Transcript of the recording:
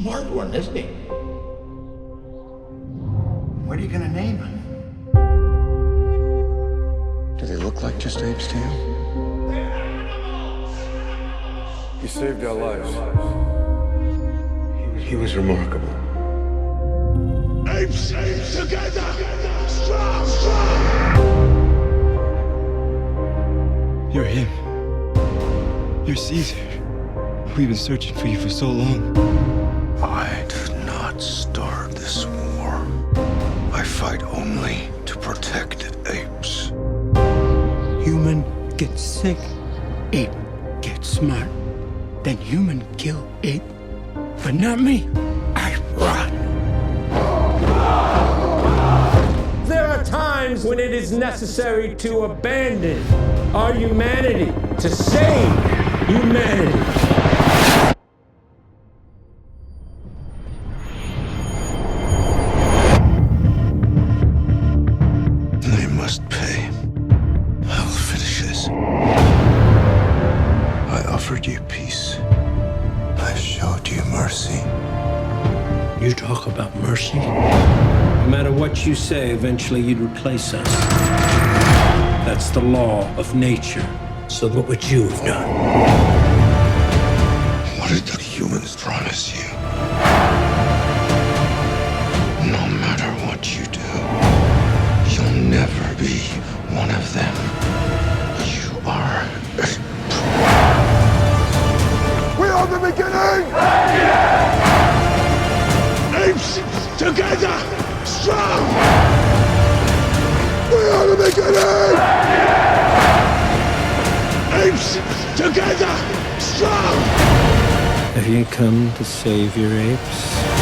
smart one, isn't he? What are you gonna name him? Do they look like just apes to you? He saved our lives. He was remarkable. Apes, apes together! Strong, strong! You're him. You're Caesar. We've been searching for you for so long. I did not start this war. I fight only to protect apes. Human gets sick, ape gets smart. Then human kill ape. But not me. I run. There are times when it is necessary to abandon our humanity to save humanity. Must pay. I will finish this. I offered you peace. I showed you mercy. You talk about mercy? No matter what you say, eventually you'd replace us. That's the law of nature. So look what you've done. What did the humans promise you? Are the beginning! Apes together! Strong! We are the beginning! Apes together! Strong! Have you come to save your apes?